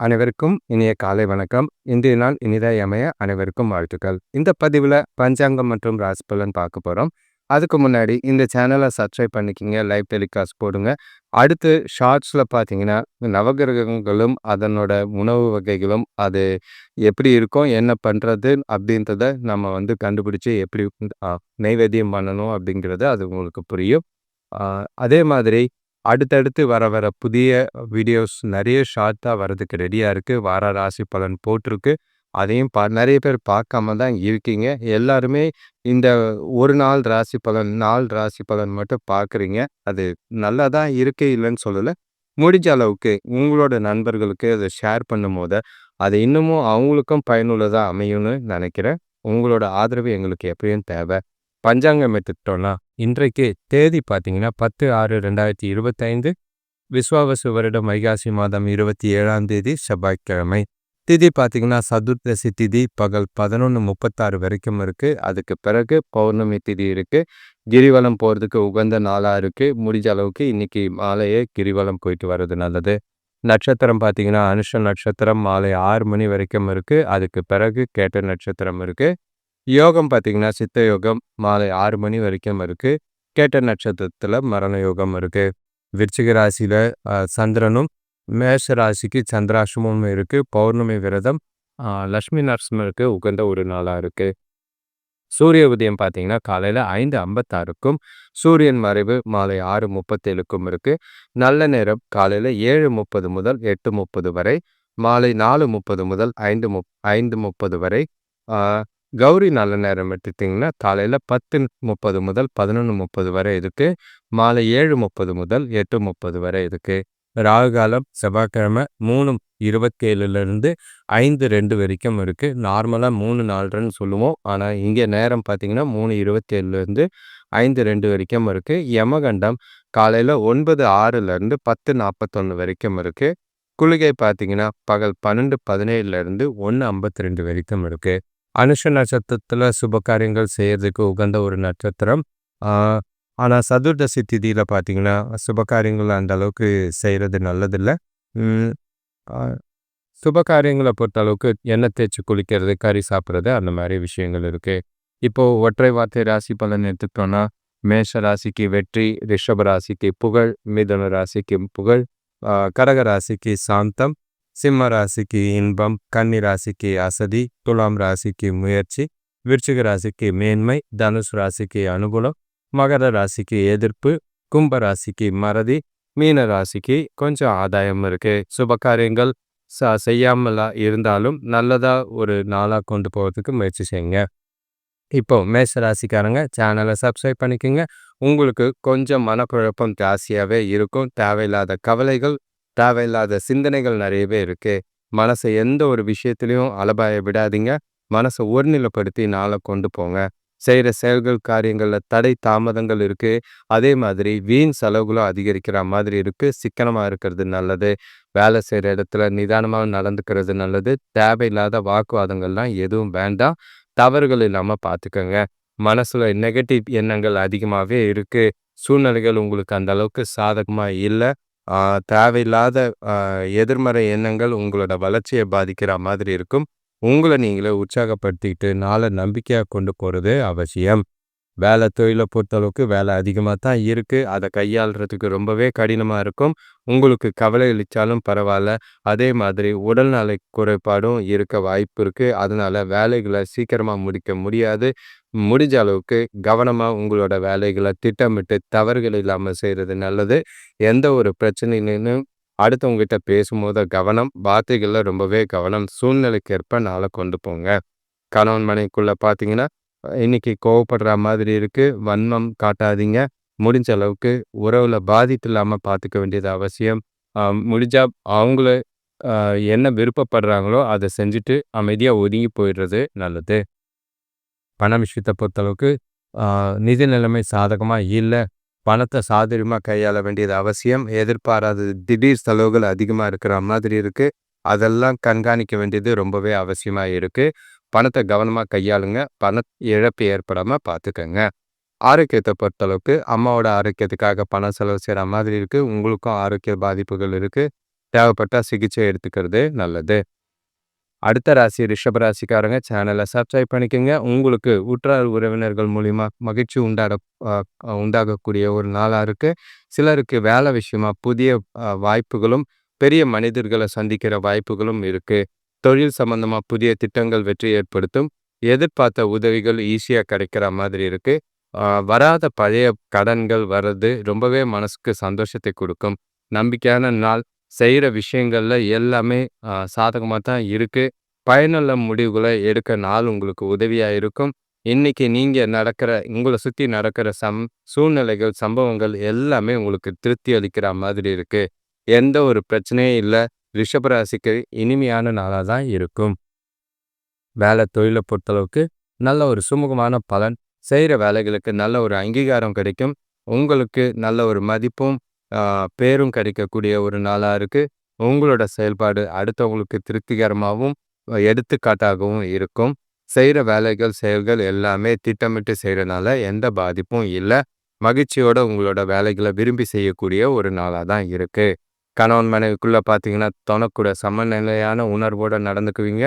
அனைவருக்கும் இனிய காலை வணக்கம். இன்றைய நாள் இனிதாய் அமைய அனைவருக்கும் வாழ்த்துக்கள். இந்த பதிவில் பஞ்சாங்கம் மற்றும் ராசி பலன் பார்க்க போகிறோம் அதுக்கு முன்னாடி இந்த சேனலை சப்ஸ்கிரைப் பண்ணிக்கிங்க லைவ் டெலிகாஸ்ட் போடுங்க. அடுத்து ஷார்ட்ஸில் பார்த்தீங்கன்னா நவகிரகங்களும் அதனோட உணவு வகைகளும் அது எப்படி இருக்கும் என்ன பண்ணுறது அப்படின்றத நம்ம வந்து கண்டுபிடிச்சி எப்படி நெய்வேத்தியம் பண்ணணும் அப்படிங்கிறது அது உங்களுக்கு புரியும். அதே மாதிரி அடுத்தடுத்து வர வர புதிய வீடியோஸ் நிறைய ஷார்ட்டாக வர்றதுக்கு ரெடியாக இருக்குது வார ராசி பலன் போட்டிருக்கு. அதையும் பா நிறைய பேர் பார்க்காம தான் இருக்கீங்க. எல்லாருமே இந்த ஒரு நாள் ராசி பலன் நாள் ராசி பலன் மட்டும் பார்க்குறீங்க. அது நல்லா தான் இருக்குது இல்லைன்னு சொல்லலை. முடிஞ்ச அளவுக்கு உங்களோட நண்பர்களுக்கு அதை ஷேர் பண்ணும் போது அது இன்னமும் அவங்களுக்கும் பயனுள்ளதாக அமையும்னு நினைக்கிறேன். உங்களோட ஆதரவு எங்களுக்கு எப்பயும் தேவை. பஞ்சாங்கம் எடுத்துக்கிட்டோன்னா இன்றைக்கு தேதி பார்த்தீங்கன்னா பத்து ஆறு ரெண்டாயிரத்தி இருபத்தைந்து விஸ்வாவசு வருடம் வைகாசி மாதம் இருபத்தி ஏழாம் தேதி செவ்வாய்க்கிழமை. திதி பார்த்தீங்கன்னா சதுர்தசி திதி பகல் பதினொன்று முப்பத்தாறு வரைக்கும் இருக்குது அதுக்கு பிறகு பௌர்ணமி திதி இருக்குது கிரிவலம் போகிறதுக்கு உகந்த நாளாக இருக்குது முடிஞ்ச அளவுக்கு இன்னைக்கு மாலையே கிரிவலம் போயிட்டு வர்றது நல்லது. நட்சத்திரம் பார்த்தீங்கன்னா அனுஷ நட்சத்திரம் மாலை ஆறு மணி வரைக்கும் இருக்குது அதுக்கு பிறகு கேட்ட நட்சத்திரம் இருக்குது யோகம் பார்த்தீங்கன்னா சித்த யோகம் மாலை ஆறு மணி வரைக்கும் இருக்குது கேட்ட நட்சத்திரத்தில் மரண யோகம் இருக்குது விருச்சிக ராசியில் சந்திரனும் மேஷ ராசிக்கு சந்திராசிரமும் இருக்குது பௌர்ணமி விரதம் லக்ஷ்மி நரசிம்மருக்கு உகந்த ஒரு நாளாக இருக்குது சூரிய உதயம் பார்த்தீங்கன்னா காலையில் ஐந்து ஐம்பத்தாறுக்கும் சூரியன் மறைவு மாலை ஆறு முப்பத்தேழுக்கும் இருக்குது நல்ல நேரம் காலையில் ஏழு முப்பது முதல் எட்டு முப்பது வரை மாலை நாலு முப்பது முதல் ஐந்து முப் ஐந்து முப்பது வரை கௌரி நல்ல நேரம் எடுத்துட்டிங்கன்னா காலையில் பத்து முப்பது முதல் பதினொன்று முப்பது வரை இருக்குது மாலை ஏழு முப்பது முதல் எட்டு முப்பது வரை இருக்குது ராகு காலம் செவ்வாய்க்கிழமை மூணு இருபத்தேழுலேருந்து ஐந்து ரெண்டு வரைக்கும் இருக்குது நார்மலாக மூணு நாலுன்னு சொல்லுவோம். ஆனால் இங்கே நேரம் பார்த்திங்கன்னா மூணு இருபத்தேழுலேருந்து ஐந்து ரெண்டு வரைக்கும் இருக்குது யமகண்டம் காலையில் ஒன்பது ஆறுலேருந்து பத்து நாற்பத்தொன்று வரைக்கும் இருக்குது குளிகை பார்த்தீங்கன்னா பகல் பன்னெண்டு பதினேழுலேருந்து ஒன்று ஐம்பத்தி ரெண்டு வரைக்கும் இருக்குது அனுஷ நட்சத்திரத்தில் சுப காரியங்கள் செய்கிறதுக்கு உகந்த ஒரு நட்சத்திரம். ஆனால் சதுர்தசி திதியில் பார்த்தீங்கன்னா சுப காரியங்கள் அந்த அளவுக்கு செய்கிறது நல்லதில்லை. சுப காரியங்களை பொறுத்த அளவுக்கு எண்ணெய் தேய்ச்சி குளிக்கிறது கறி சாப்பிட்றது அந்த மாதிரி விஷயங்கள் இருக்குது இப்போது ஒற்றை வார்த்தை ராசி பலன் எடுத்துக்கிட்டோன்னா மேஷ ராசிக்கு வெற்றி ரிஷப ராசிக்கு புகழ் மிதன ராசிக்கு புகழ் கடக ராசிக்கு சாந்தம் சிம்ம ராசிக்கு இன்பம் கன்னி ராசிக்கு அசதி துலாம் ராசிக்கு முயற்சி விருச்சிக ராசிக்கு மேன்மை தனுஷ் ராசிக்கு அனுகூலம் மகர ராசிக்கு எதிர்ப்பு கும்ப ராசிக்கு மறதி மீன ராசிக்கு கொஞ்சம் ஆதாயம் இருக்கு. சுப காரியங்கள் ச செய்யாமலா இருந்தாலும் நல்லதா ஒரு நாளாக கொண்டு போகிறதுக்கு முயற்சி செய்யுங்க. இப்போ மேஷ ராசிக்காரங்க சேனலை சப்ஸ்கிரைப் பண்ணிக்கோங்க. உங்களுக்கு கொஞ்சம் மனக்குழப்பம் ஜாஸ்தியாகவே இருக்கும். தேவையில்லாத கவலைகள் தேவையில்லாத சிந்தனைகள் நிறையவே இருக்குது மனசை எந்த ஒரு விஷயத்துலையும் அலபாய விடாதீங்க. மனசை ஒருநிலைப்படுத்தி நாளை கொண்டு போங்க. செய்கிற செயல்கள் காரியங்களில் தடை தாமதங்கள் இருக்குது அதே மாதிரி வீண் செலவுகளும் அதிகரிக்கிற மாதிரி இருக்குது சிக்கனமாக இருக்கிறது நல்லது. வேலை செய்கிற இடத்துல நிதானமாக நடந்துக்கிறது நல்லது. தேவையில்லாத வாக்குவாதங்கள்லாம் எதுவும் வேண்டாம். தவறுகள் இல்லாமல் பார்த்துக்கோங்க மனசில் நெகட்டிவ் எண்ணங்கள் அதிகமாகவே இருக்குது சூழ்நிலைகள் உங்களுக்கு அந்த அளவுக்கு சாதகமாக இல்லை. தேவையில்லாத எதிர்மறை எண்ணங்கள் உங்களோட வளர்ச்சியை பாதிக்கிற மாதிரி இருக்கும். உங்களை நீங்களே உற்சாகப்படுத்திக்கிட்டு நாளை நம்பிக்கையாக கொண்டு போகிறது அவசியம். வேலை தொழிலை பொறுத்தளவுக்கு வேலை அதிகமாக தான் இருக்குது அதை கையாளுறதுக்கு ரொம்பவே கடினமாக இருக்கும். உங்களுக்கு கவலை அளித்தாலும் பரவாயில்ல. அதே மாதிரி உடல்நலை குறைபாடும் இருக்க வாய்ப்பு இருக்குது அதனால் வேலைகளை சீக்கிரமாக முடிக்க முடியாது. முடிஞ்ச அளவுக்கு கவனமாக உங்களோட வேலைகளை திட்டமிட்டு தவறுகள் இல்லாமல் செய்கிறது நல்லது. எந்த ஒரு பிரச்சனையிலும் அடுத்தவங்ககிட்ட பேசும்போது கவனம் வார்த்தைகளில் ரொம்பவே கவனம் சூழ்நிலைக்கு ஏற்ப நாளை கொண்டு போங்க. கணவன் மனைக்குள்ளே பார்த்தீங்கன்னா இன்னைக்கு கோவப்படுற மாதிரி இருக்குது வன்மம் காட்டாதீங்க. முடிஞ்ச அளவுக்கு உறவில் பாதிப்பு இல்லாமல் பார்த்துக்க வேண்டியது அவசியம். முடிஞ்சா அவங்கள என்ன விருப்பப்படுறாங்களோ அதை செஞ்சுட்டு அமைதியாக ஒதுங்கி போயிடுறது நல்லது. பண விஷயத்தை பொறுத்தளவுக்கு நிதி நிலைமை சாதகமாக இல்லை. பணத்தை சாதுரியமாக கையாள வேண்டியது அவசியம். எதிர்பாராத திடீர் செலவுகள் அதிகமாக இருக்கிற மாதிரி இருக்குது அதெல்லாம் கண்காணிக்க வேண்டியது ரொம்பவே அவசியமாக இருக்குது பணத்தை கவனமாக கையாளுங்க. பண இழப்பு ஏற்படாமல் பார்த்துக்கங்க ஆரோக்கியத்தை பொறுத்தளவுக்கு அம்மாவோட ஆரோக்கியத்துக்காக பணம் செலவு செய்கிற மாதிரி இருக்குது உங்களுக்கும் ஆரோக்கிய பாதிப்புகள் இருக்குது தேவைப்பட்டால் சிகிச்சை எடுத்துக்கிறது நல்லது. அடுத்த ராசி ரிஷபராசிக்காரங்க சேனலை சப்ஸ்கிரைப் பண்ணிக்கோங்க. உங்களுக்கு உற்றார் உறவினர்கள் மூலிமா மகிழ்ச்சி உண்டாட உண்டாகக்கூடிய ஒரு நாளாக இருக்குது சிலருக்கு வேலை விஷயமா புதிய வாய்ப்புகளும் பெரிய மனிதர்களை சந்திக்கிற வாய்ப்புகளும் இருக்குது தொழில் சம்பந்தமாக புதிய திட்டங்கள் வெற்றி ஏற்படுத்தும் எதிர்பார்த்த உதவிகள் ஈஸியாக கிடைக்கிற மாதிரி இருக்குது வராத பழைய கடன்கள் வர்றது ரொம்பவே மனசுக்கு சந்தோஷத்தை கொடுக்கும். நம்பிக்கையான நாள் செய்கிற விஷயங்கள்ல எல்லாமே சாதகமாக தான் இருக்குது பயனுள்ள முடிவுகளை எடுக்க நாள் உங்களுக்கு உதவியாக இருக்கும். இன்னைக்கு நீங்கள் நடக்கிற உங்களை சுற்றி நடக்கிற சம் சூழ்நிலைகள் சம்பவங்கள் எல்லாமே உங்களுக்கு திருப்தி அளிக்கிற மாதிரி இருக்குது எந்த ஒரு பிரச்சனையும் இல்லை. ரிஷபராசிக்கு இனிமையான நாளாக தான் இருக்கும். வேலை தொழிலை பொறுத்தளவுக்கு நல்ல ஒரு சுமூகமான பலன் செய்கிற வேலைகளுக்கு நல்ல ஒரு அங்கீகாரம் கிடைக்கும். உங்களுக்கு நல்ல ஒரு மதிப்பும் பேரும் கிடைக்கக்கூடிய ஒரு நாளாக இருக்குது உங்களோட செயல்பாடு அடுத்தவங்களுக்கு திருப்திகரமாகவும் எடுத்துக்காட்டாகவும் இருக்கும். செய்கிற வேலைகள் செயல்கள் எல்லாமே திட்டமிட்டு செய்கிறனால எந்த பாதிப்பும் இல்லை. மகிழ்ச்சியோட உங்களோட வேலைகளை விரும்பி செய்யக்கூடிய ஒரு நாளாக தான் இருக்குது கணவன் மனைவிக்குள்ளே பார்த்தீங்கன்னா தொணக்கூட சமநிலையான உணர்வோடு நடந்துக்குவீங்க.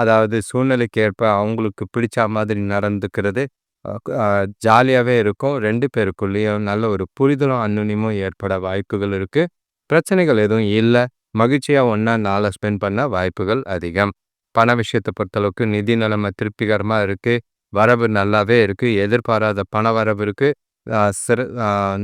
அதாவது சூழ்நிலைக்கு ஏற்ப அவங்களுக்கு பிடிச்ச மாதிரி நடந்துக்கிறது ஜாலியாகவே இருக்கும். ரெண்டு பேருக்குள்ளேயும் நல்ல ஒரு புரிதலும் அன்னுனியமும் ஏற்பட வாய்ப்புகள் இருக்குது பிரச்சனைகள் எதுவும் இல்லை. மகிழ்ச்சியாக ஒன்றா நாளை ஸ்பெண்ட் பண்ண வாய்ப்புகள் அதிகம். பண விஷயத்தை பொறுத்தளவுக்கு நிதி நிலைமை திருப்திகரமாக இருக்குது வரவு நல்லாவே இருக்குது எதிர்பாராத பண வரவு இருக்குது சிறு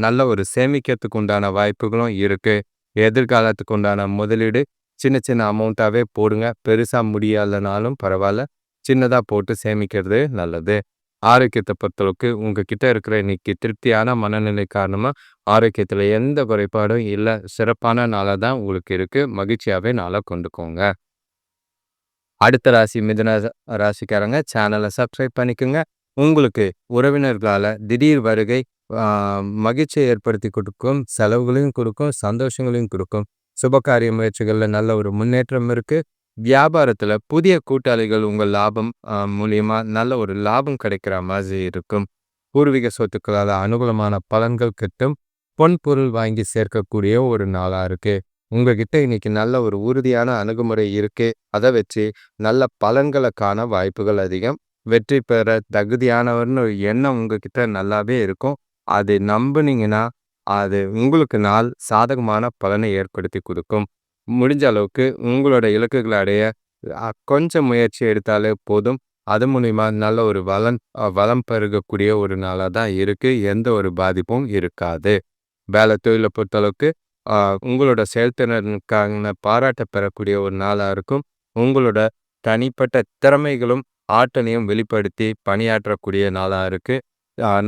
நல்ல ஒரு சேமிக்கிறதுக்கு உண்டான வாய்ப்புகளும் இருக்குது எதிர்காலத்துக்கு உண்டான முதலீடு சின்ன சின்ன அமௌண்ட்டாகவே போடுங்க. பெருசாக முடியலைனாலும் பரவாயில்ல. சின்னதாக போட்டு சேமிக்கிறது நல்லது. ஆரோக்கியத்தை பொறுத்தளவுக்கு உங்ககிட்ட இருக்கிற இன்னைக்கு திருப்தியான மனநிலை காரணமாக ஆரோக்கியத்தில் எந்த குறைபாடும் இல்லை. சிறப்பான நாளாக தான் உங்களுக்கு இருக்குது மகிழ்ச்சியாகவே நாளாக கொண்டுக்கோங்க. அடுத்த ராசி மிதுன ராசிக்காரங்க சேனலை சப்ஸ்கிரைப் பண்ணிக்கோங்க. உங்களுக்கு உறவினர்களால் திடீர் வருகை மகிழ்ச்சியை ஏற்படுத்தி கொடுக்கும் செலவுகளையும் கொடுக்கும் சந்தோஷங்களையும் கொடுக்கும். சுபகாரிய முயற்சிகளில் நல்ல ஒரு முன்னேற்றம் இருக்குது வியாபாரத்தில் புதிய கூட்டாளிகள் உங்கள் லாபம் மூலியமாக நல்ல ஒரு லாபம் கிடைக்கிற மாதிரி இருக்கும். பூர்வீக சொத்துக்களால் அனுகூலமான பலன்கள் கிட்டும். பொன் பொருள் வாங்கி சேர்க்கக்கூடிய ஒரு நாளாக இருக்குது உங்ககிட்ட இன்னைக்கு நல்ல ஒரு உறுதியான அணுகுமுறை இருக்குது அதை வச்சு நல்ல பலன்களை காண வாய்ப்புகள் அதிகம். வெற்றி பெற தகுதியானவர்னு ஒரு எண்ணம் உங்ககிட்ட நல்லாவே இருக்கும். அதை நம்புனீங்கன்னா அது உங்களுக்கு நாள் சாதகமான பலனை ஏற்படுத்தி கொடுக்கும். முடிஞ்ச அளவுக்கு உங்களோட இலக்குகளை அடைய கொஞ்சம் முயற்சி எடுத்தாலே போதும். அது மூலிமா நல்ல ஒரு வளம் வளம் பெருகக்கூடிய ஒரு நாளாக தான் இருக்குது எந்த ஒரு பாதிப்பும் இருக்காது. வேலை தொழிலை பொறுத்தளவுக்கு உங்களோட செயல்திறனுக்கான பாராட்ட பெறக்கூடிய ஒரு நாளாக இருக்கும். உங்களோட தனிப்பட்ட திறமைகளும் ஆற்றலையும் வெளிப்படுத்தி பணியாற்றக்கூடிய நாளாக இருக்குது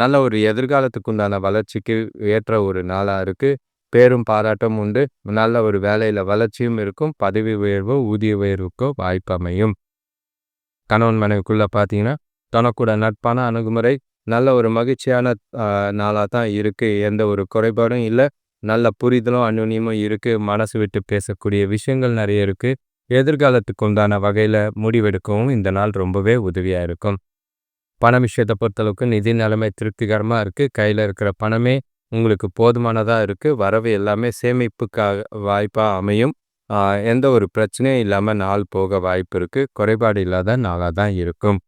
நல்ல ஒரு எதிர்காலத்துக்கு உண்டான வளர்ச்சிக்கு ஏற்ற ஒரு நாளாக இருக்குது பேரும் பாராட்டும் உண்டு. நல்ல ஒரு வேலையில் வளர்ச்சியும் இருக்கும். பதவி உயர்வோ ஊதிய உயர்வுக்கோ வாய்ப்பு அமையும். கணவன் மனைவிக்குள்ளே பார்த்தீங்கன்னா தனக்கூட நட்பான அணுகுமுறை நல்ல ஒரு மகிழ்ச்சியான நாளாக தான் இருக்குது எந்த ஒரு குறைபாடும் இல்லை. நல்ல புரிதலும் அந்யுன்யமும் இருக்குது மனசு விட்டு பேசக்கூடிய விஷயங்கள் நிறைய இருக்குது எதிர்காலத்துக்கு உண்டான வகையில் முடிவெடுக்கவும் இந்த நாள் ரொம்பவே உதவியாக இருக்கும். பண விஷயத்தை பொறுத்தளவுக்கு நிதி நிலைமை திருப்திகரமாக இருக்குது கையில் இருக்கிற பணமே உங்களுக்கு போதுமானதாக இருக்குது வரவு எல்லாமே சேமிப்புக்காக வாய்ப்பாக அமையும். எந்த ஒரு பிரச்சனையும் இல்லாமல் நாள் போக வாய்ப்பு இருக்குது குறைபாடு இல்லாத நாளாக தான் இருக்கும்.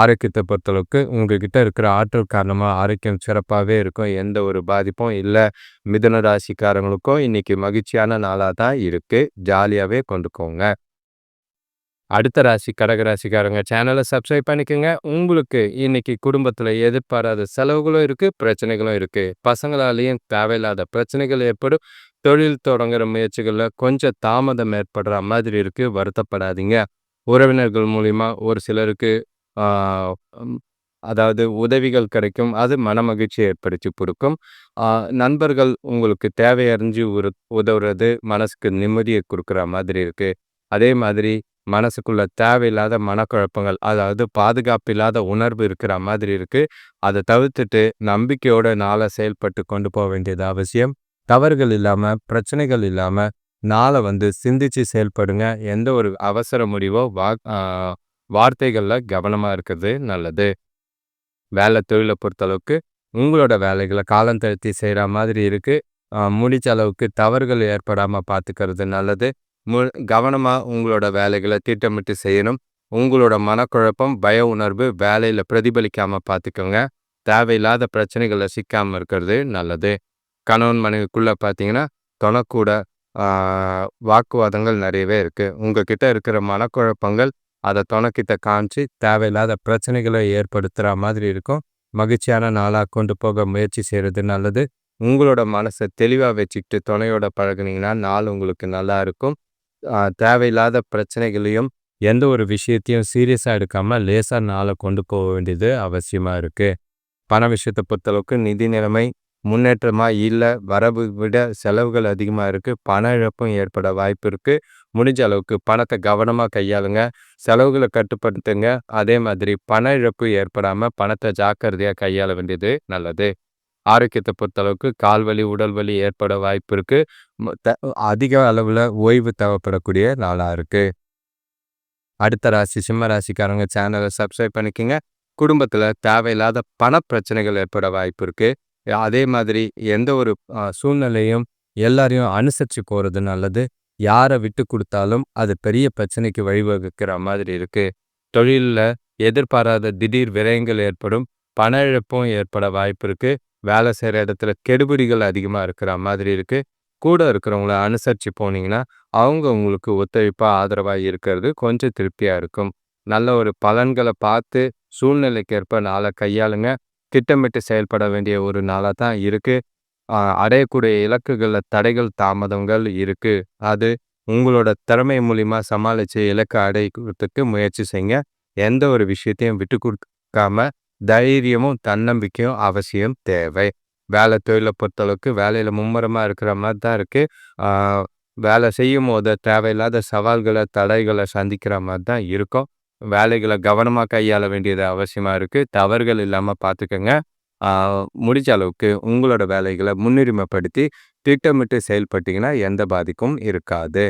ஆரோக்கியத்தை பொறுத்தளவுக்கு உங்ககிட்ட இருக்கிற ஆற்றல் காரணமாக ஆரோக்கியம் சிறப்பாகவே இருக்கும். எந்த ஒரு பாதிப்பும் இல்லை. மிதன ராசிக்காரங்களுக்கும் இன்றைக்கி மகிழ்ச்சியான நாளாக தான் இருக்குது ஜாலியாகவே கொண்டுக்கோங்க. அடுத்த ராசி கடகராசிக்காரங்க சேனலை சப்ஸ்கிரைப் பண்ணிக்கோங்க. உங்களுக்கு இன்னைக்கு குடும்பத்தில் எதிர்பாராத செலவுகளும் இருக்குது பிரச்சனைகளும் இருக்குது பசங்களாலேயும் தேவையில்லாத பிரச்சனைகள் ஏற்படும். தொழில் தொடங்குற முயற்சிகளில் கொஞ்சம் தாமதம் ஏற்படுற மாதிரி இருக்குது வருத்தப்படாதீங்க. உறவினர்கள் மூலிமா ஒரு சிலருக்கு அதாவது உதவிகள் கிடைக்கும். அது மன மகிழ்ச்சியை ஏற்படுத்தி கொடுக்கும். நண்பர்கள் உங்களுக்கு தேவையறிஞ்சு உதவுறது மனசுக்கு நிம்மதியை கொடுக்குற மாதிரி இருக்குது அதே மாதிரி மனசுக்குள்ள தேவையில்லாத மனக்குழப்பங்கள் அதாவது பாதுகாப்பு இல்லாத உணர்வு இருக்கிற மாதிரி இருக்குது அதை தவிர்த்துட்டு நம்பிக்கையோட நாளை செயல்பட்டு கொண்டு போக வேண்டியது அவசியம். தவறுகள் இல்லாமல் பிரச்சனைகள் இல்லாமல் நாளை வந்து சிந்திச்சு செயல்படுங்க. எந்த ஒரு அவசர முடிவோ வா வார்த்தைகள்ல கவனமா இருக்கிறது நல்லது வேலை தொழிலை பொறுத்தளவுக்கு உங்களோட வேலைகளை காலம் தழுத்தி செய்கிற மாதிரி இருக்கு முடிச்ச முடிஞ்ச அளவுக்கு தவறுகள் ஏற்படாம பார்த்துக்கிறது நல்லது. மு கவனமா உங்களோட வேலைகளை திட்டமிட்டு செய்யணும். உங்களோட மனக்குழப்பம், பய உணர்வு வேலையில பிரதிபலிக்காம பார்த்துக்கோங்க. தேவையில்லாத பிரச்சனைகளில் சிக்காம இருக்கிறது நல்லது. கணவன் மனைவிக்குள்ளே பார்த்தீங்கன்னா, தொணக்கூட ஆ வாக்குவாதங்கள் நிறையவே இருக்கு. உங்ககிட்ட இருக்கிற மனக்குழப்பங்கள் அதை துணக்கிட்ட காமிச்சு தேவையில்லாத பிரச்சனைகளை ஏற்படுத்துகிற மாதிரி இருக்கும். மகிழ்ச்சியான நாளாக கொண்டு போக முயற்சி செய்கிறது நல்லது. உங்களோட மனசை தெளிவாக வச்சுக்கிட்டு துணையோட பழகுனீங்கன்னா, நாள் உங்களுக்கு நல்லா இருக்கும். தேவையில்லாத பிரச்சனைகளையும், எந்த ஒரு விஷயத்தையும் சீரியஸாக எடுக்காமல் லேசாக நாளை கொண்டு போக வேண்டியது அவசியமாக இருக்குது பண விஷயத்தை பொறுத்தளவுக்கு நிதி நிலைமை முன்னேற்றமாக இல்லை வரவு விட செலவுகள் அதிகமாக இருக்குது பண இழப்பும் ஏற்பட வாய்ப்பு இருக்குது முடிஞ்ச அளவுக்கு பணத்தை கவனமா கையாளுங்க. செலவுகளை கட்டுப்படுத்துங்க. அதே மாதிரி பண இழப்பு ஏற்படாம பணத்தை ஜாக்கிரதையா கையாள வேண்டியது நல்லது. ஆரோக்கியத்தை பொறுத்தளவுக்கு கால் வலி, உடல் வலி ஏற்பட வாய்ப்பு இருக்குது த அதிக அளவுல ஓய்வு தேவைப்படக்கூடிய நாளா இருக்கு. அடுத்த ராசி சிம்ம ராசிக்காரங்க சேனலை சப்ஸ்கிரைப் பண்ணிக்கோங்க குடும்பத்தில் தேவையில்லாத பண பிரச்சனைகள் ஏற்பட வாய்ப்பு இருக்கு. அதே மாதிரி எந்த ஒரு சூழ்நிலையும் எல்லாரையும் அனுசரிச்சு போறது நல்லது. யார விட்டு கொடுத்தாலும் அது பெரிய பிரச்சனைக்கு வழிவகுக்கிற மாதிரி இருக்கு. தொழில்ல எதிர்பாராத திடீர் விரயங்கள் ஏற்படும். பண இழப்பும் ஏற்பட வாய்ப்பு இருக்கு. வேலை செய்ற இடத்துல கெடுபிடிகள் அதிகமா இருக்கிற மாதிரி இருக்கு. கூட இருக்கிறவங்கள அனுசரிச்சு போனீங்கன்னா, அவங்க உங்களுக்கு ஒத்துழைப்பா, ஆதரவா இருக்கிறது கொஞ்சம் திருப்தியா இருக்கும். நல்ல ஒரு பலன்கள பார்த்து சூழ்நிலைக்கேற்ப நாள கையாளுங்க. திட்டமிட்டு செயல்பட வேண்டிய ஒரு நாளா தான் இருக்கு. அடையக்கூடிய இலக்குகளில் தடைகள், தாமதங்கள் இருக்குது அது உங்களோட திறமை மூலிமா சமாளித்து இலக்கை அடையறதுக்கு முயற்சி செய்யுங்க. எந்த ஒரு விஷயத்தையும் விட்டு கொடுக்காம தைரியமும், தன்னம்பிக்கையும் அவசியம் தேவை. வேலை தொழிலை பொறுத்தளவுக்கு வேலையில் மும்முரமாக இருக்கிற மாதிரி தான் இருக்குது வேலை செய்யும் போது தேவையில்லாத சவால்களை தடைகளை சந்திக்கிற மாதிரி தான் இருக்கும். வேலைகளை கவனமாக கையாள வேண்டியது அவசியமாக இருக்குது தவறுகள் இல்லாமல் பார்த்துக்கங்க. முடிஞ்ச அளவுக்கு உங்களோட வேலைகளை முன்னுரிமைப்படுத்தி திட்டமிட்டு செயல்பட்டீங்கன்னா, எந்த பாதிப்பும் இருக்காது.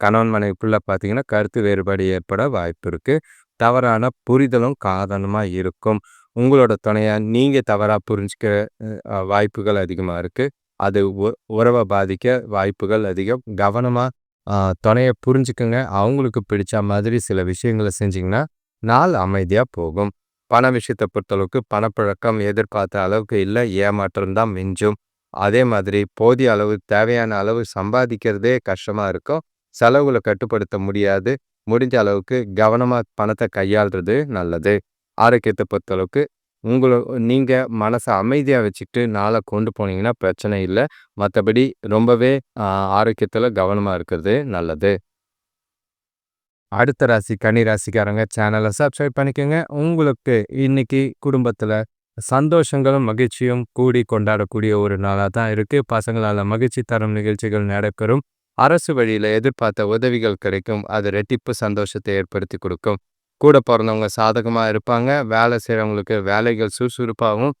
கணவன் மனைவிக்குள்ள பார்த்தீங்கன்னா, கருத்து வேறுபாடு ஏற்பட வாய்ப்பு இருக்குது தவறான புரிதலும் காரணமாக இருக்கும். உங்களோட துணையை நீங்கள் தவறாக புரிஞ்சுக்க வாய்ப்புகள் அதிகமாக இருக்கு. அது உ பாதிக்க வாய்ப்புகள் அதிகம். கவனமாக துணையை துணைய அவங்களுக்கு பிடிச்ச மாதிரி சில விஷயங்கள செஞ்சிங்கன்னா நாள் அமைதியாக போகும். பண விஷயத்த பொறுத்தளவுக்கு பணப்பழக்கம் எதிர்பார்த்த அளவுக்கு இல்ல. ஏமாற்றம் தான் மிஞ்சும். அதே மாதிரி போதிய அளவு தேவையான அளவு சம்பாதிக்கிறதே கஷ்டமா இருக்கும். செலவுகளை கட்டுப்படுத்த முடியாது. முடிஞ்ச அளவுக்கு கவனமா பணத்தை கையாள்றது நல்லது. ஆரோக்கியத்தை பொறுத்தளவுக்கு உங்கள நீங்க மனச அமைதியா வச்சுக்கிட்டு நாளை கொண்டு போனீங்கன்னா பிரச்சனை இல்லை மத்தபடி ரொம்பவே ஆரோக்கியத்தில் கவனமாக கவனமா இருக்கிறது நல்லது. அடுத்த ராசி கனி ராசிக்காரங்க சேனலை சப்ஸ்கிரைப் பண்ணிக்கோங்க உங்களுக்கு இன்னைக்கு குடும்பத்தில் சந்தோஷங்களும், மகிழ்ச்சியும் கூடி கொண்டாடக்கூடிய ஒரு நாளா தான் இருக்கு. பசங்களால் மகிழ்ச்சி தரும் நிகழ்ச்சிகள் நடைபெறும். அரசு வழியில எதிர்பார்த்த உதவிகள் கிடைக்கும். அது ரெட்டிப்பு சந்தோஷத்தை ஏற்படுத்தி கொடுக்கும் கூட பிறந்தவங்க சாதகமா இருப்பாங்க. வேலை செய்கிறவங்களுக்கு வேலைகள் சுறுசுறுப்பாகவும்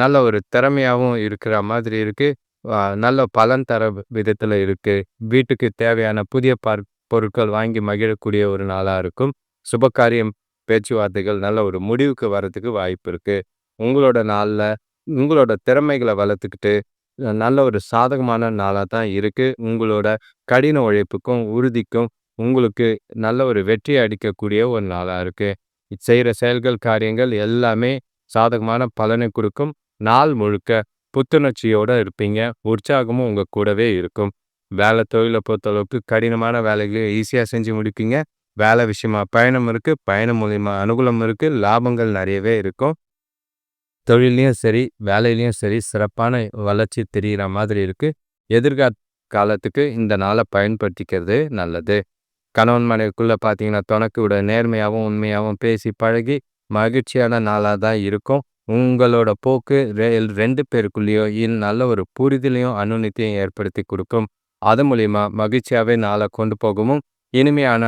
நல்ல ஒரு திறமையாவும் இருக்கிற மாதிரி இருக்கு. நல்ல பலன் தர விதத்தில் இருக்கு. வீட்டுக்கு தேவையான புதிய பார்க் பொருட்கள் வாங்கி மகிழக்கூடிய ஒரு நாளா இருக்கும். சுபகாரியம் பேச்சுவார்த்தைகள் நல்ல ஒரு முடிவுக்கு வரத்துக்கு வாய்ப்பு இருக்கு. உங்களோட நாள்ல உங்களோட திறமைகளை வளர்த்துக்கிட்டு, நல்ல ஒரு சாதகமான நாளா தான் இருக்கு. உங்களோட கடின உழைப்புக்கும், உறுதிக்கும் உங்களுக்கு நல்ல ஒரு வெற்றி அளிக்கக்கூடிய ஒரு நாளாக இருக்கு. செய்கிற செயல்கள், காரியங்கள் எல்லாமே சாதகமான பலனை கொடுக்கும் நாள் முழுக்க புத்துணர்ச்சியோட இருப்பீங்க. உற்சாகமும் உங்க கூடவே இருக்கும். வேலை தொழிலை பொறுத்தளவுக்கு கடினமான வேலைகளையும் ஈஸியாக செஞ்சு முடிப்பீங்க. வேலை விஷயமா பயணம் இருக்கு. பயணம் மூலிமா அனுகூலம் இருக்குது லாபங்கள் நிறையவே இருக்கும். தொழிலையும் சரி, வேலையிலையும் சரி சிறப்பான வளர்ச்சி தெரிகிற மாதிரி இருக்குது எதிர்கா காலத்துக்கு இந்த நாளை பயன்படுத்திக்கிறது நல்லது. கணவன் மனைவிக்குள்ளே பார்த்தீங்கன்னா, தொனக்கு விட நேர்மையாகவும் உண்மையாகவும் பேசி பழகி மகிழ்ச்சியான நாளாக தான் இருக்கும். உங்களோட போக்கு ரெ ரெண்டு பேருக்குள்ளேயோ இல் நல்ல ஒரு புரிதலையும், அனுநியத்தையும் ஏற்படுத்தி கொடுக்கும் அது மூலிமா மகிழ்ச்சியாவே நாளை கொண்டு போகவும், இனிமையான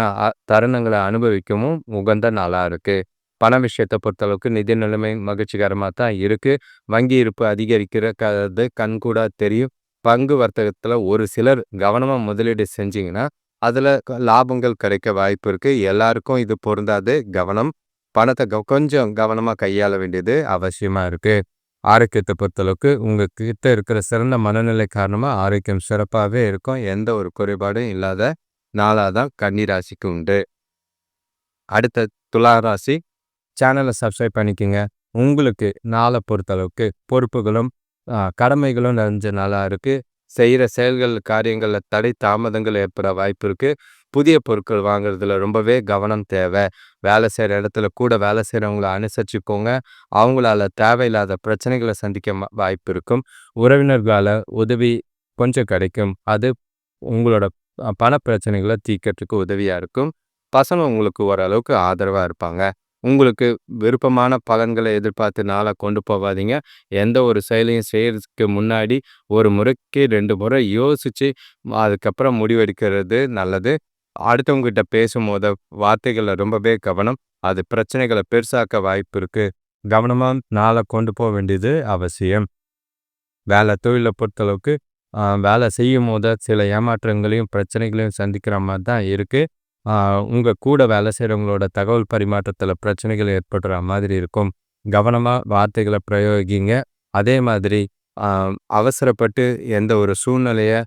தருணங்களை அனுபவிக்கவும் உகந்த நாளாக இருக்குது பண விஷயத்தை பொறுத்தளவுக்கு நிதி நிலைமை மகிழ்ச்சிகரமாக தான் இருக்குது வங்கி இருப்பு அதிகரிக்கிறது கண்கூடாக தெரியும். பங்கு வர்த்தகத்தில் ஒரு சிலர் கவனமாக முதலீடு செஞ்சிங்கன்னா அதில் க லாபங்கள் கிடைக்க வாய்ப்பு இருக்குது எல்லாருக்கும் இது பொருந்தாது. கவனம். பணத்தை கொஞ்சம் கவனமாக கையாள வேண்டியது அவசியமாக இருக்குது ஆரோக்கியத்தை பொறுத்தளவுக்கு உங்கள் கிட்ட இருக்கிற சிறந்த மனநிலை காரணமாக ஆரோக்கியம் சிறப்பாகவே இருக்கும். எந்த ஒரு குறைபாடும் இல்லாத நாளாக தான் கன்னிராசிக்கு உண்டு. அடுத்த துலா ராசி சேனலை சப்ஸ்கிரைப் பண்ணிக்கோங்க. உங்களுக்கு நாளை பொறுத்தளவுக்கு பொறுப்புகளும் கடமைகளும் நிறைஞ்ச நாளாக இருக்குது செய்கிற செயல்கள் காரியங்களில் தடை தாமதங்கள் ஏற்பட வாய்ப்பு இருக்குது புதிய பொருட்கள் வாங்குறதுல ரொம்பவே கவனம் தேவை. வேலை செய்கிற இடத்துல கூட வேலை செய்கிறவங்கள அனுசரிச்சுக்கோங்க. அவங்களால தேவையில்லாத பிரச்சனைகளை சந்திக்க வாய்ப்பு இருக்கும். உறவினர்களால் உதவி கொஞ்சம் கிடைக்கும். அது உங்களோட பண பிரச்சனைகளை தீர்க்கறதுக்கு உதவியாக இருக்கும். பசங்க உங்களுக்கு ஓரளவுக்கு ஆதரவாக இருப்பாங்க. உங்களுக்கு விருப்பமான பலன்களை எதிர்பார்த்து நாளாக கொண்டு போகாதீங்க. எந்த ஒரு செயலையும் செய்கிறதுக்கு முன்னாடி ஒரு முறைக்கு ரெண்டு முறை யோசித்து அதுக்கப்புறம் முடிவெடுக்கிறது நல்லது. அடுத்தவங்ககிட்ட பேசும்போது வார்த்தைகளில் ரொம்பவே கவனம். அது பிரச்சனைகளை பெருசாக்க வாய்ப்பு இருக்குது கவனமாக நாளை கொண்டு போக வேண்டியது அவசியம். வேலை தொழிலை பொறுத்தளவுக்கு வேலை செய்யும் போது சில ஏமாற்றங்களையும் பிரச்சனைகளையும் சந்திக்கிற மாதிரி தான் இருக்குது உங்கள் கூட வேலை செய்கிறவங்களோட தகவல் பரிமாற்றத்தில் பிரச்சனைகள் ஏற்படுற மாதிரி இருக்கும். கவனமாக வார்த்தைகளை பிரயோகிங்க. அதே மாதிரி அவசரப்பட்டு எந்த ஒரு சூழ்நிலையை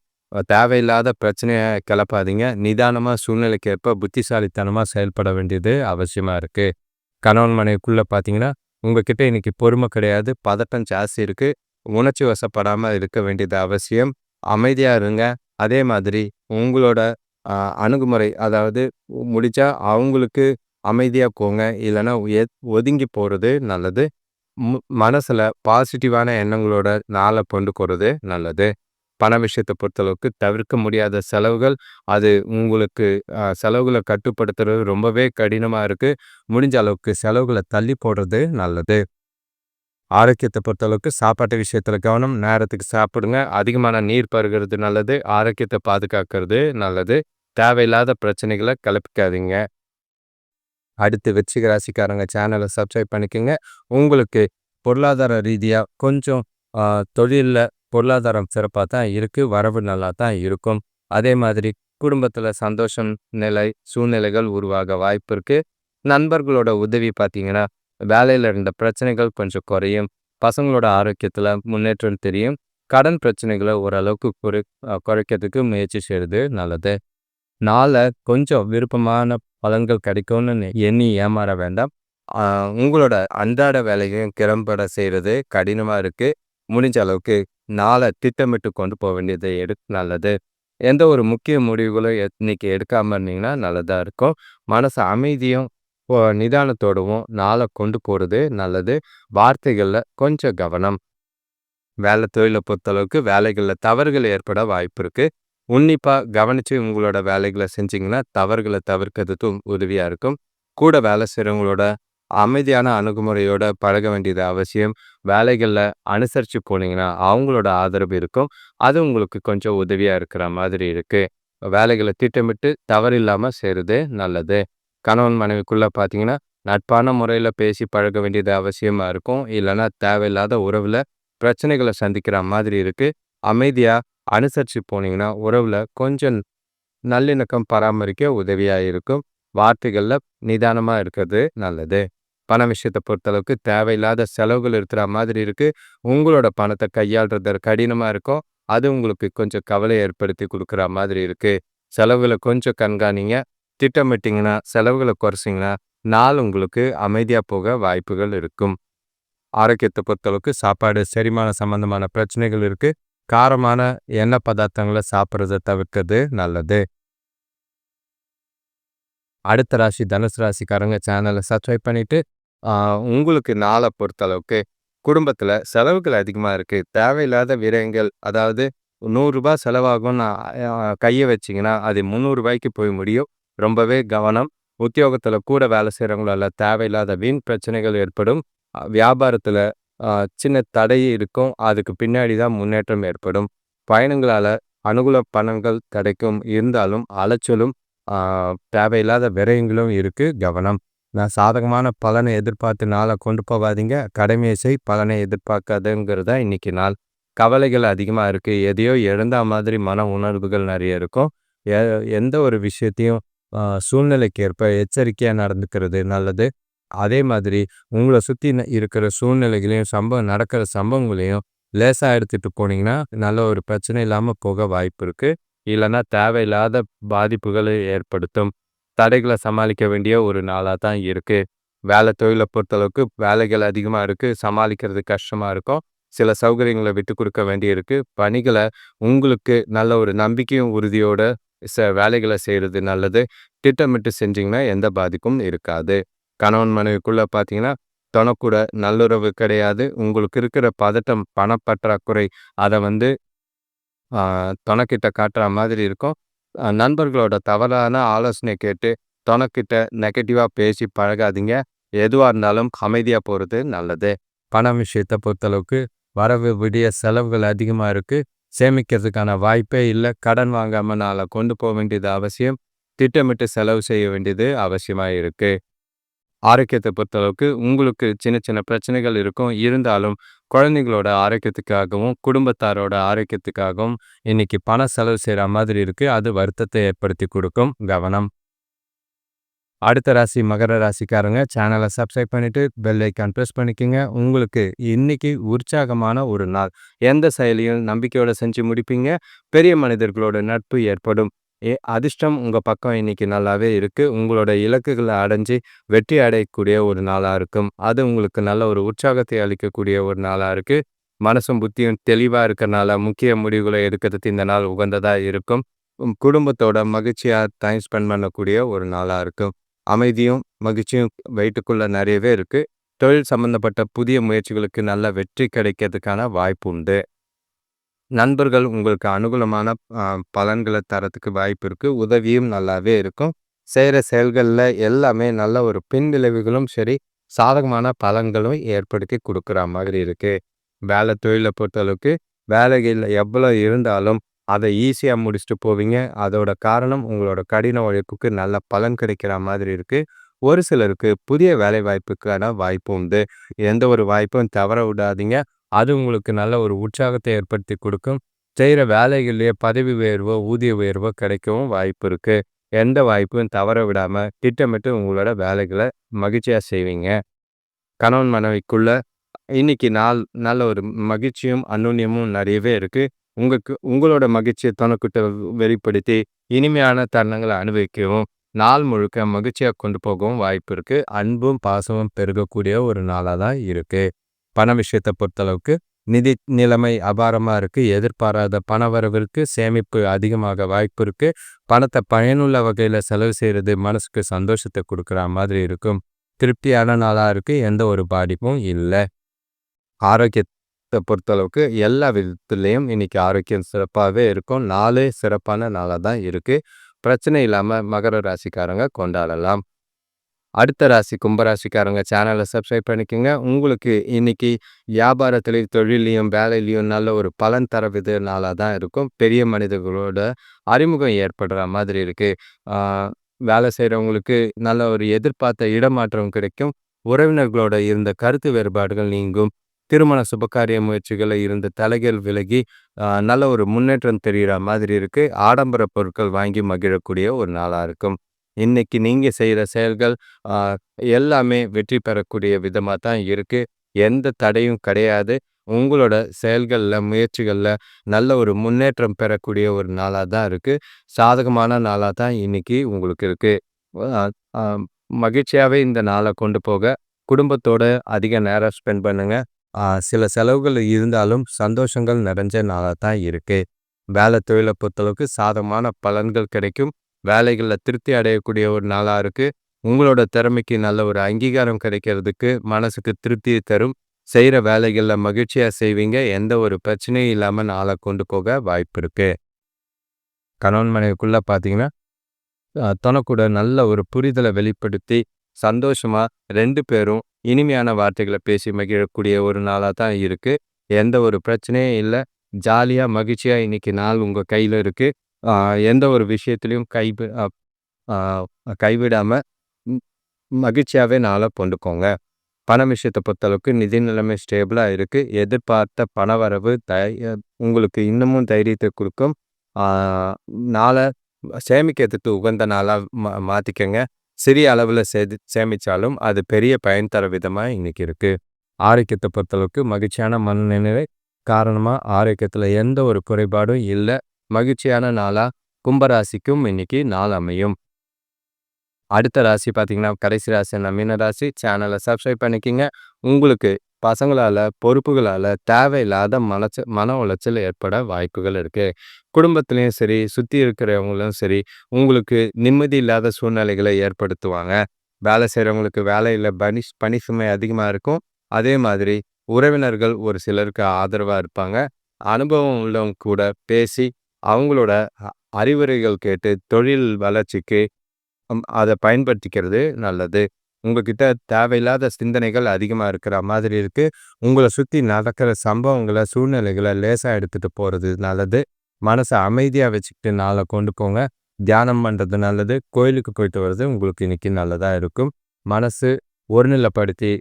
தேவையில்லாத பிரச்சனையை கிளப்பாதீங்க. நிதானமாக சூழ்நிலைக்கு ஏற்ப புத்திசாலித்தனமாக செயல்பட வேண்டியது அவசியமாக இருக்குது கணவன் மனைவிக்குள்ளே பார்த்தீங்கன்னா உங்ககிட்ட இன்னைக்கு பொறுமை கிடையாது பதட்டம் ஜாஸ்தி இருக்குது உணர்ச்சி வசப்படாமல் இருக்க வேண்டியது அவசியம். அமைதியாக இருங்க. அதே மாதிரி உங்களோட அணுகுமுறை அதாவது முடிச்சா அவங்களுக்கு அமைதியாக போங்க. இல்லைன்னா ஒதுங்கி போகிறது நல்லது. மனசில் பாசிட்டிவான எண்ணங்களோட நாளை கொண்டு போகிறது நல்லது. பண விஷயத்தை பொறுத்தளவுக்கு தவிர்க்க முடியாத செலவுகள் அது உங்களுக்கு செலவுகளை கட்டுப்படுத்துறது ரொம்பவே கடினமாக இருக்குது முடிஞ்ச அளவுக்கு செலவுகளை தள்ளி போடுறது நல்லது. ஆரோக்கியத்தை பொறுத்தளவுக்கு சாப்பாட்டு விஷயத்தில் கவனம் நேரத்துக்கு சாப்பிடுங்க. அதிகமான நீர் பருகிறது நல்லது. ஆரோக்கியத்தை பாதுகாக்கிறது நல்லது. தேவையில்லாத பிரச்சனைகளை கிளப்பிக்காதீங்க அடுத்து வெற்றிக ராசிக்காரங்க சேனலை சப்ஸ்கிரைப் பண்ணிக்கோங்க. உங்களுக்கு பொருளாதார ரீதியாக கொஞ்சம் தொழிலில் பொருளாதாரம் சிறப்பாக தான் இருக்குது வரவு நல்லா தான் இருக்கும். அதே மாதிரி குடும்பத்தில் சந்தோஷம் நிலை சூழ்நிலைகள் உருவாக வாய்ப்பு இருக்குது நண்பர்களோட உதவி பார்த்தீங்கன்னா வேலையில் இருந்த பிரச்சனைகள் கொஞ்சம் குறையும். பசங்களோட ஆரோக்கியத்தில் முன்னேற்றம் தெரியும். கடன் பிரச்சனைகளை ஓரளவுக்கு குறை குறைக்கிறதுக்கு முயற்சி செய்கிறது நல்லது. நாளை கொஞ்சம் விருப்பமான பலன்கள் கிடைக்கும்னு எண்ணி ஏமாற வேண்டாம். உங்களோட அன்றாட வேலையும் திறம்பட செய்கிறது கடினமாக இருக்குது முடிஞ்ச அளவுக்கு நாளை திட்டமிட்டு கொண்டு போக வேண்டியது எடு நல்லது. எந்த ஒரு முக்கிய முடிவுகளும் இன்னைக்கு எடுக்காமல் இருந்தீங்கன்னா நல்லதாக இருக்கும். மனசு அமைதியும் நிதானத்தோடவும் நாளை கொண்டு போகிறது நல்லது. வார்த்தைகளில் கொஞ்சம் கவனம். வேலை தொழிலை பொறுத்தளவுக்கு வேலைகளில் தவறுகள் ஏற்பட வாய்ப்பு இருக்குது உன்னிப்பாக கவனித்து உங்களோட வேலைகளை செஞ்சிங்கன்னா தவறுகளை தவிர்க்கிறதுக்கும் உதவியாக இருக்கும். கூட வேலை செய்கிறவங்களோட அமைதியான அணுகுமுறையோட பழக வேண்டியது அவசியம். வேலைகளில் அனுசரித்து போனீங்கன்னா அவங்களோட ஆதரவு இருக்கும். அது உங்களுக்கு கொஞ்சம் உதவியாக இருக்கிற மாதிரி இருக்குது வேலைகளை திட்டமிட்டு தவறில்லாமல் செய்கிறது நல்லது. கணவன் மனைவிக்குள்ளே பார்த்தீங்கன்னா நட்பான முறையில் பேசி பழக வேண்டியது அவசியமாக இருக்கும். இல்லைன்னா தேவையில்லாத உறவில் பிரச்சனைகளை சந்திக்கிற மாதிரி இருக்குது அமைதியாக அனுசரித்து போனீங்கன்னா உறவில் கொஞ்சம் நல்லிணக்கம் பராமரிக்க உதவியாக இருக்கும். வார்த்தைகளில் நிதானமாக இருக்கிறது நல்லது. பண விஷயத்தை பொறுத்தளவுக்கு தேவையில்லாத செலவுகள் இருக்கிற மாதிரி இருக்குது உங்களோட பணத்தை கையாளுறது கடினமாக இருக்கும் அது உங்களுக்கு கொஞ்சம் கவலை ஏற்படுத்தி கொடுக்குற மாதிரி இருக்குது செலவுகளை கொஞ்சம் கண்காணிங்க. திட்டமிட்டிங்கன்னா செலவுகளை குறைச்சிங்கன்னா நாள் உங்களுக்கு அமைதியாக போக வாய்ப்புகள் இருக்கும். ஆரோக்கியத்தை பொறுத்தளவுக்கு சாப்பாடு செரிமான சம்பந்தமான பிரச்சனைகள் இருக்குது காரமான எண்ணெய் பதார்த்தங்களை சாப்பிட்றத தவிர்க்கிறது நல்லது. அடுத்த ராசி தனுசு ராசிக்காரங்க சேனலை சப்ஸ்கிரைப் பண்ணிவிட்டு உங்களுக்கு நாளை பொறுத்தளவுக்கு குடும்பத்தில் செலவுகள் அதிகமாக இருக்குது தேவையில்லாத விரயங்கள் அதாவது நூறுரூபா செலவாகும் நான் கையை வச்சிங்கன்னா அது முந்நூறுரூபாய்க்கு போய் முடியும். ரொம்பவே கவனம். உத்தியோகத்தில் கூட வேலை செய்கிறவங்களால தேவையில்லாத வீண் பிரச்சனைகள் ஏற்படும். வியாபாரத்தில் சின்ன தடை இருக்கும். அதுக்கு பின்னாடி தான் முன்னேற்றம் ஏற்படும். பயணங்களால் அனுகூல பணங்கள் கிடைக்கும். இருந்தாலும் அலைச்சலும் தேவையில்லாத விரயங்களும் இருக்குது கவனம். நான் சாதகமான பலனை எதிர்பார்த்து நாளை கொண்டு போகாதீங்க. கடமையை செய் பலனை எதிர்பார்க்காதுங்கிறதா இன்னைக்கு நாள். கவலைகள் அதிகமாக இருக்குது எதையோ இழந்த மாதிரி மன உணர்வுகள் நிறைய இருக்கும். எ எந்த ஒரு விஷயத்தையும் சூழ்நிலைக்கு ஏற்ப எச்சரிக்கையாக நடந்துக்கிறது நல்லது. அதே மாதிரி உங்களை சுற்றி இருக்கிற சூழ்நிலைகளையும் சம்பவம் நடக்கிற சம்பவங்களையும் லேசாக எடுத்துகிட்டு போனீங்கன்னா நல்ல ஒரு பிரச்சனை இல்லாமல் போக வாய்ப்பு இருக்குது இல்லைன்னா தேவையில்லாத பாதிப்புகளை ஏற்படுத்தும். தடைகளை சமாளிக்க வேண்டிய ஒரு நாளாக தான் இருக்குது வேலை தொழிலை பொறுத்தளவுக்கு வேலைகள் அதிகமாக இருக்குது சமாளிக்கிறது கஷ்டமாக இருக்கும். சில சௌகரியங்களை விட்டு கொடுக்க வேண்டியிருக்கு. பணிகளை உங்களுக்கு நல்ல ஒரு நம்பிக்கையும் உறுதியோட ச வேலைகளை செய்கிறது நல்லது. திட்டமிட்டு செஞ்சிங்கன்னா எந்த பாதிப்பும் இருக்காது. கணவன் மனைவிக்குள்ளே பார்த்தீங்கன்னா தொணக்கூட நல்லுறவு கிடையாது. உங்களுக்கு இருக்கிற பதட்டம் பணப்பற்றாக்குறை அதை வந்து தொணக்கிட்ட காட்டுற மாதிரி இருக்கும். நண்பர்களோட தவறான ஆலோசனை கேட்டு தொனக்கிட்ட நெகட்டிவாக பேசி பழகாதீங்க. எதுவாக இருந்தாலும் அமைதியாக போகிறது நல்லது. பணம் விஷயத்தை பொறுத்தளவுக்கு வரவு விடிய செலவுகள் அதிகமாக இருக்குது சேமிக்கிறதுக்கான வாய்ப்பே இல்லை. கடன் வாங்காமல் நாளை கொண்டு போக வேண்டியது அவசியம். திட்டமிட்டு செலவு செய்ய வேண்டியது அவசியமாக இருக்குது ஆரோக்கியத்தை பொறுத்தளவுக்கு உங்களுக்கு சின்ன சின்ன பிரச்சனைகள் இருக்கும். இருந்தாலும் குழந்தைங்களோட ஆரோக்கியத்துக்காகவும் குடும்பத்தாரோட ஆரோக்கியத்துக்காகவும் இன்னைக்கு பண செலவு செய்கிற மாதிரி இருக்குது அது வருத்தத்தை ஏற்படுத்தி கொடுக்கும். கவனம். அடுத்த ராசி மகர ராசிக்காரங்க சேனலை சப்ஸ்கிரைப் பண்ணிட்டு பெல் ஐக்கான் ப்ரெஸ் பண்ணிக்கோங்க. உங்களுக்கு இன்னைக்கு உற்சாகமான ஒரு நாள். எந்த செயலியும் நம்பிக்கையோடு செஞ்சு முடிப்பீங்க. பெரிய மனிதர்களோட நட்பு ஏற்படும். ஏ அதிர்ஷ்டம் உங்கள் பக்கம் இன்னைக்கு நல்லாவே இருக்குது உங்களோட இலக்குகளை அடைஞ்சு வெற்றி அடையக்கூடிய ஒரு நாளாக இருக்கும். அது உங்களுக்கு நல்ல ஒரு உற்சாகத்தை அளிக்கக்கூடிய ஒரு நாளாக இருக்குது மனசும் புத்தியும் தெளிவாக இருக்கிறனால முக்கிய முடிவுகளை எடுக்கிறதுக்கு இந்த நாள் உகந்ததாக இருக்கும். குடும்பத்தோட மகிழ்ச்சியாக டைம் ஸ்பெண்ட் பண்ணக்கூடிய ஒரு நாளாக இருக்கும். அமைதியும் மகிழ்ச்சியும் வயிற்றுக்குள்ள நிறையவே இருக்குது தொழில் சம்மந்தப்பட்ட புதிய முயற்சிகளுக்கு நல்ல வெற்றி கிடைக்கிறதுக்கான வாய்ப்பு உண்டு. நண்பர்கள் உங்களுக்கு அனுகூலமான பலன்களை தரத்துக்கு வாய்ப்பு இருக்குது உதவியும் நல்லாவே இருக்கும். செய்கிற செயல்களில் எல்லாமே நல்ல ஒரு பின் விளைவுகளும் சரி சாதகமான பலன்களும் ஏற்படுத்தி கொடுக்குற மாதிரி இருக்குது வேலை தொழிலை பொறுத்தளவுக்கு வேலைகளில் எவ்வளோ இருந்தாலும் அதை ஈஸியாக முடிச்சுட்டு போவீங்க. அதோட காரணம் உங்களோட கடின உழைப்புக்கு நல்ல பலன் கிடைக்கிற மாதிரி இருக்குது ஒரு சிலருக்கு புதிய வேலை வாய்ப்புக்கான வாய்ப்பு உண்டு. எந்த ஒரு வாய்ப்பும் தவற விடாதீங்க. அது உங்களுக்கு நல்ல ஒரு உற்சாகத்தை ஏற்படுத்தி கொடுக்கும். செய்கிற வேலைகள்லேயே பதவி உயர்வோ ஊதிய உயர்வோ கிடைக்கவும் வாய்ப்பு இருக்குது எந்த வாய்ப்பும் தவற விடாமல் திட்டமிட்டு உங்களோட வேலைகளை மகிழ்ச்சியாக செய்வீங்க. கணவன் மனைவிக்குள்ள இன்னைக்கு நாள் நல்ல ஒரு மகிழ்ச்சியும் அந்நுண்ணியமும் நிறையவே இருக்குது உங்களுக்கு உங்களோட மகிழ்ச்சியை தனக்கிட்ட வெளிப்படுத்தி இனிமையான தருணங்களை அனுபவிக்கவும் நாள் முழுக்க மகிழ்ச்சியாக கொண்டு போகவும் வாய்ப்பு இருக்குது அன்பும் பாசமும் பெருகக்கூடிய ஒரு நாளாக தான் இருக்குது பண விஷயத்தை பொறுத்தளவுக்கு நிதி நிலைமை அபாரமாக இருக்குது எதிர்பாராத பண வரவிற்கு சேமிப்பு அதிகமாக வாய்ப்பு இருக்குது பணத்தை பயனுள்ள வகையில் செலவு செய்கிறது மனசுக்கு சந்தோஷத்தை கொடுக்குற மாதிரி இருக்கும். திருப்தியான நாளாக இருக்குது எந்த ஒரு பாதிப்பும் இல்லை. ஆரோக்கியத்தை பொறுத்தளவுக்கு எல்லா விதத்துலேயும் இன்னைக்கு ஆரோக்கியம் சிறப்பாகவே இருக்கும். நாளே சிறப்பான நாளாக தான் இருக்குது பிரச்சனை இல்லாமல் மகர ராசிக்காரங்க கொண்டாடலாம். அடுத்த ராசி கும்பராசிக்காரங்க சேனலை சப்ஸ்கிரைப் பண்ணிக்கோங்க. உங்களுக்கு இன்னைக்கு வியாபாரத்துலேயும் தொழிலையும் வேலையிலையும் நல்ல ஒரு பலன் தரவிது நாளாக தான் இருக்கும். பெரிய மனிதர்களோட அறிமுகம் ஏற்படுற மாதிரி இருக்குது வேலை செய்கிறவங்களுக்கு நல்ல ஒரு எதிர்பார்த்த இடமாற்றம் கிடைக்கும். உறவினர்களோட இருந்த கருத்து வேறுபாடுகள் நீங்கும். திருமண சுபகாரிய முயற்சிகளில் இருந்த தலைகள் விலகி நல்ல ஒரு முன்னேற்றம் தெரிகிற மாதிரி இருக்குது ஆடம்பர பொருட்கள் வாங்கி மகிழக்கூடிய ஒரு நாளாக இருக்கும். இன்னைக்கு நீங்கள் செய்கிற செயல்கள் எல்லாமே வெற்றி பெறக்கூடிய விதமாக தான் இருக்குது எந்த தடையும் கிடையாது. உங்களோட செயல்களில் முயற்சிகளில் நல்ல ஒரு முன்னேற்றம் பெறக்கூடிய ஒரு நாளாக தான் இருக்குது சாதகமான நாளாக தான் இன்னைக்கு உங்களுக்கு இருக்குது மகிழ்ச்சியாகவே இந்த நாளை கொண்டு போக. குடும்பத்தோடு அதிக நேரம் ஸ்பெண்ட் பண்ணுங்கள் சில செலவுகள் இருந்தாலும் சந்தோஷங்கள் நிறைஞ்ச நாளாக தான் இருக்குது வேலை தொழிலை பொறுத்தளவுக்கு சாதகமான பலன்கள் கிடைக்கும். வேலைகளில் திருப்தி அடையக்கூடிய ஒரு நாளாக இருக்குது உங்களோட திறமைக்கு நல்ல ஒரு அங்கீகாரம் கிடைக்கிறதுக்கு மனசுக்கு திருப்தியை தரும். செய்கிற வேலைகளில் மகிழ்ச்சியாக செய்வீங்க. எந்த ஒரு பிரச்சனையும் இல்லாமல் நாளை கொண்டு போக வாய்ப்பு இருக்குது கணவன் மனைவிக்குள்ளே பார்த்தீங்கன்னா தனக்கூட நல்ல ஒரு புரிதலை வெளிப்படுத்தி சந்தோஷமாக ரெண்டு பேரும் இனிமையான வார்த்தைகளை பேசி மகிழக்கூடிய ஒரு நாளாக தான் இருக்குது எந்த ஒரு பிரச்சனையும் இல்லை. ஜாலியாக மகிழ்ச்சியாக இன்றைக்கி நாள் உங்கள் கையில் இருக்குது எந்த ஒரு விஷயத்துலையும் கைவி கைவிடாமல் மகிழ்ச்சியாகவே நாளை கொண்டுக்கோங்க. பண விஷயத்தை பொறுத்தளவுக்கு நிதி நிலைமை ஸ்டேபிளாக இருக்குது எதிர்பார்த்த பண வரவு தை உங்களுக்கு இன்னமும் தைரியத்தை கொடுக்கும். நாளை சேமிக்கிறதுக்கு உகந்த நாளாக மா மாற்றிக்கங்க சிறிய அளவில் சேதி சேமித்தாலும் அது பெரிய பயன் தர விதமாக இன்னைக்கு இருக்குது ஆரோக்கியத்தை பொறுத்தளவுக்கு மகிழ்ச்சியான மனநிலை காரணமாக ஆரோக்கியத்தில் எந்த ஒரு குறைபாடும் இல்லை. மகிழ்ச்சியான நாளாக கும்பராசிக்கும் இன்னைக்கு நாள் அமையும். அடுத்த ராசி பார்த்தீங்கன்னா கடைசி ராசினா மீன ராசி. சேனலை சப்ஸ்கிரைப் பண்ணிக்கிங்க. உங்களுக்கு பசங்களால் பொறுப்புகளால் தேவையில்லாத மலச்ச மன உளைச்சல் ஏற்பட வாய்ப்புகள் இருக்குது குடும்பத்துலேயும் சரி சுற்றி இருக்கிறவங்களும் சரி உங்களுக்கு நிம்மதி இல்லாத சூழ்நிலைகளை ஏற்படுத்துவாங்க. வேலை செய்கிறவங்களுக்கு வேலையில் பனி பணி சுமை அதிகமாக இருக்கும். அதே மாதிரி உறவினர்கள் ஒரு சிலருக்கு ஆதரவாக இருப்பாங்க. அனுபவம் உள்ளவங்க கூட பேசி அவங்களோட அறிவுரைகள் கேட்டு தொழில் வளர்ச்சிக்கு அதை பயன்படுத்திக்கிறது நல்லது. உங்ககிட்ட தேவையில்லாத சிந்தனைகள் அதிகமாக இருக்கிற மாதிரி இருக்குது உங்களை சுற்றி நடக்கிற சம்பவங்களை சூழ்நிலைகளை லேசாக எடுத்துகிட்டு போகிறது நல்லது. மனசை அமைதியாக வச்சுக்கிட்டு நாளை கொண்டு போங்க. தியானம் பண்ணுறது நல்லது. கோயிலுக்கு போயிட்டு வர்றது உங்களுக்கு இன்னைக்கு நல்லதாக இருக்கும். மனசு ஒருநிலைப்படுத்தி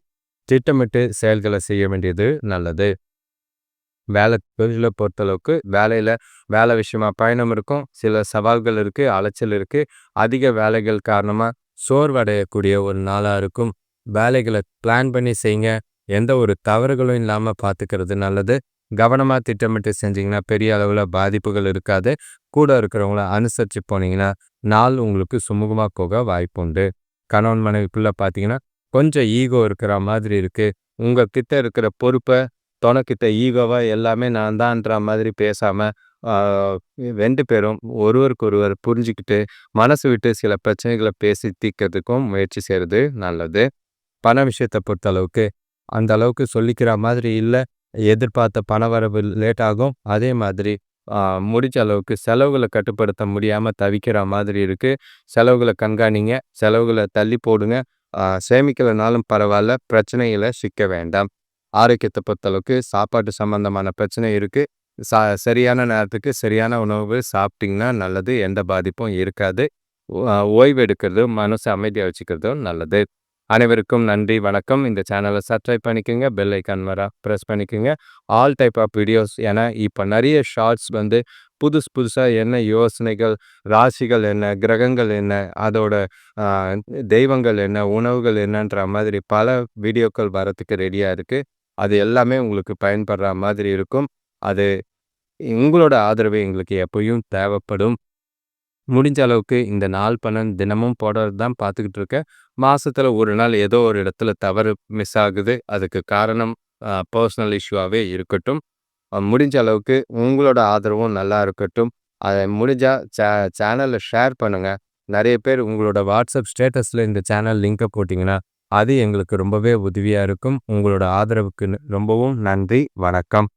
திட்டமிட்டு செயல்களை செய்ய வேண்டியது நல்லது. வேலை தொழிலை பொறுத்தளவுக்கு வேலையில் வேலை விஷயமா பயணம் இருக்கும் சில சவால்கள் இருக்குது அலைச்சல் இருக்குது அதிக வேலைகள் காரணமாக சோர்வடையக்கூடிய ஒரு நாளாக இருக்கும். வேலைகளை பிளான் பண்ணி செய்யுங்க எந்த ஒரு தவறுகளும் இல்லாமல் பார்த்துக்கிறது நல்லது. கவனமாக திட்டமிட்டு செஞ்சிங்கன்னா பெரிய அளவில் பாதிப்புகள் இருக்காது. கூட இருக்கிறவங்கள அனுசரித்து போனீங்கன்னா நாள் உங்களுக்கு சுமூகமாக போக வாய்ப்பு உண்டு கணவன் மனைவிக்குள்ளே பார்த்தீங்கன்னா கொஞ்சம் ஈகோ இருக்கிற மாதிரி இருக்குது உங்கள் கிட்ட இருக்கிற பொறுப்பை தொணக்கிட்ட ஈகோவாக எல்லாமே நான் தான்ற மாதிரி பேசாமல் ரெண்டு பேரும் ஒருவருக்கு ஒருவர் புரிஞ்சுக்கிட்டு மனசு விட்டு சில பிரச்சனைகளை பேசி தீர்க்கிறதுக்கும் முயற்சி செய்கிறது நல்லது. பண விஷயத்தை பொறுத்த அளவுக்கு அந்த அளவுக்கு சொல்லிக்கிற மாதிரி இல்லை. எதிர்பார்த்த பண வரவு லேட் ஆகும். அதே மாதிரி முடிஞ்ச அளவுக்கு செலவுகளை கட்டுப்படுத்த முடியாமல் தவிக்கிற மாதிரி இருக்குது செலவுகளை கண்காணிங்க. செலவுகளை தள்ளி போடுங்க. சேமிக்கலைனாலும் பரவாயில்ல பிரச்சனைகளை சிக்க வேண்டாம். ஆரோக்கியத்தை பொறுத்தளவுக்கு சாப்பாட்டு சம்மந்தமான பிரச்சனை இருக்குது சா சரியான நேரத்துக்கு சரியான உணவு சாப்பிட்டிங்கன்னா நல்லது எந்த பாதிப்பும் இருக்காது. ஓய்வு எடுக்கிறதும் மனசு அமைதியாக வச்சுக்கிறதும் நல்லது. அனைவருக்கும் நன்றி வணக்கம். இந்த சேனலை சப்ஸ்கிரைப் பண்ணிக்கோங்க பெல் ஐக்கான் வர ப்ரெஸ் பண்ணிக்கோங்க. ஆல் டைப் ஆஃப் வீடியோஸ் ஏன்னா இப்போ நிறைய ஷார்ட்ஸ் வந்து புதுசு புதுசாக என்ன யோசனைகள் ராசிகள் என்ன கிரகங்கள் என்ன அதோட தெய்வங்கள் என்ன உணவுகள் என்னன்ற மாதிரி பல வீடியோக்கள் வரத்துக்கு ரெடியாக இருக்குது அது எல்லாமே உங்களுக்கு பயன்படுற மாதிரி இருக்கும். அது உங்களோட ஆதரவு எங்களுக்கு எப்பயும் தேவைப்படும். முடிஞ்ச அளவுக்கு இந்த நாள் பலன் தினமும் போடுறது தான் பார்த்துக்கிட்டு இருக்கேன். மாதத்தில் ஒரு நாள் ஏதோ ஒரு இடத்துல தவறு மிஸ் ஆகுது. அதுக்கு காரணம் பர்சனல் இஷ்யூவாகவே இருக்கட்டும். முடிஞ்ச அளவுக்கு உங்களோட ஆதரவும் நல்லா இருக்கட்டும். அதை முடிஞ்சால் சே சேனலில் ஷேர் பண்ணுங்கள் நிறைய பேர் உங்களோட வாட்ஸ்அப் ஸ்டேட்டஸில் இந்த சேனல் லிங்கை போட்டிங்கன்னா அது எங்களுக்கு ரொம்பவே உதவியாக இருக்கும். உங்களோட ஆதரவுக்கு ரொம்பவும் நன்றி. வணக்கம்.